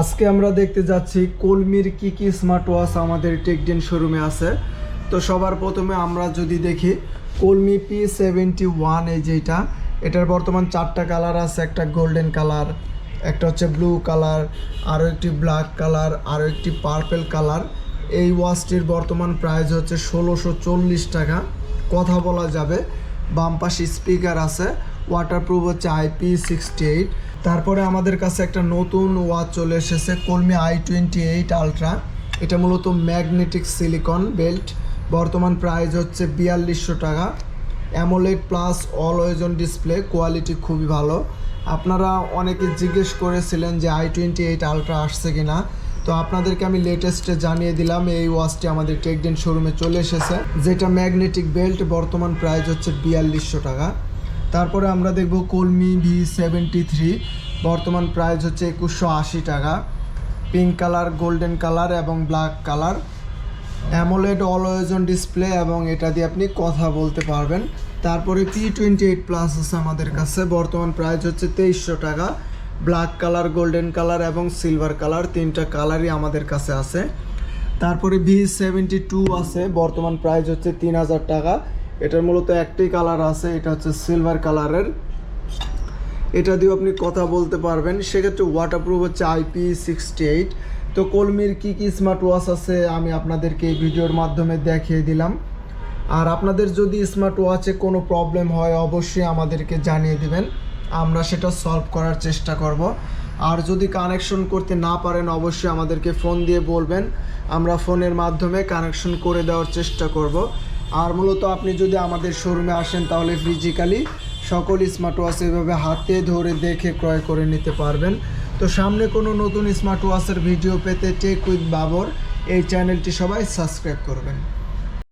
আজকে আমরা দেখতে যাচ্ছি কলমির কি কি স্মার্ট ওয়াচ আমাদের টেকডেন শোরুমে আছে। তো সবার প্রথমে আমরা যদি দেখি, কলমি পি সেভেন্টি ওয়ান এই যেটা, এটার বর্তমান চারটা কালার আছে, একটা গোল্ডেন কালার একটা হচ্ছে ব্লু কালার আরও একটি ব্ল্যাক কালার আরও একটি পার্পেল কালার এই ওয়াচটির বর্তমান প্রাইস হচ্ছে ষোলোশো টাকা। কথা বলা যাবে, বাম পাশে স্পিকার আছে। ওয়াটারপ্রুফ হচ্ছে আইপি সিক্সটি এইট তারপরে আমাদের কাছে একটা নতুন ওয়াচ চলে এসেছে কলমি আই টোয়েন্টি এইট আলট্রা এটা মূলত ম্যাগনেটিক সিলিকন বেল্ট বর্তমান প্রাইস হচ্ছে বিয়াল্লিশশো টাকা। AMOLED plus always on display quality খুবই ভালো। আপনারা অনেকে জিজ্ঞেস করেছিলেন যে আই টোয়েন্টি এইট আলট্রা আসছে কিনা। তো আপনাদেরকে আমি লেটেস্টে জানিয়ে দিলাম, এই ওয়াচটি আমাদের টেকডেন শোরুমে চলে এসেছে। যেটা ম্যাগনেটিক বেল্ট বর্তমান প্রাইস হচ্ছে বিয়াল্লিশশো টাকা। তারপরে আমরা দেখব কলমি ভি সেভেন্টি থ্রি বর্তমান প্রাইস হচ্ছে একুশশো আশি টাকা। পিঙ্ক কালার গোল্ডেন কালার এবং black colour AMOLED always on display এবং এটা দিয়ে আপনি কথা বলতে পারবেন। তারপরে পি টোয়েন্টি এইট প্লাস আছে আমাদের কাছে, বর্তমান প্রাইস হচ্ছে তেইশশো টাকা। ব্ল্যাক কালার গোল্ডেন কালার এবং সিলভার কালার তিনটা কালারই আমাদের কাছে আছে। তারপরে ভি সেভেন্টি টু আছে, বর্তমান প্রাইস হচ্ছে তিন হাজার টাকা। এটার মূলত একটাই কালার আছে, এটা হচ্ছে সিলভার কালারের। এটা দিয়েও আপনি কথা বলতে পারবেন। সেক্ষেত্রে ওয়াটারপ্রুফ হচ্ছে আইপি সিক্সটি এইট তো কলমির কী কী স্মার্ট ওয়াচ আছে, আমি আপনাদেরকে এই ভিডিওর মাধ্যমে দেখিয়ে দিলাম। আর আপনাদের যদি স্মার্ট ওয়াচে কোনো প্রবলেম হয়, অবশ্যই আমাদেরকে জানিয়ে দিবেন। আমরা সেটা সলভ করার চেষ্টা করব। আর যদি কানেকশন করতে না পারেন, অবশ্যই আমাদেরকে ফোন দিয়ে বলবেন। আমরা ফোনের মাধ্যমে কানেকশন করে দেওয়ার চেষ্টা করব। আর মূলত আপনি যদি আমাদের শোরুমে আসেন তাহলে ফিজিক্যালি সকল স্মার্ট ওয়াচ এভাবে হাতে ধরে দেখে ক্রয় করে নিতে পারবেন। তো সামনে কোনো নতুন স্মার্ট ওয়াচের ভিডিও পেতে টেক উইথ বাবর এই চ্যানেলটি সবাই সাবস্ক্রাইব করবেন।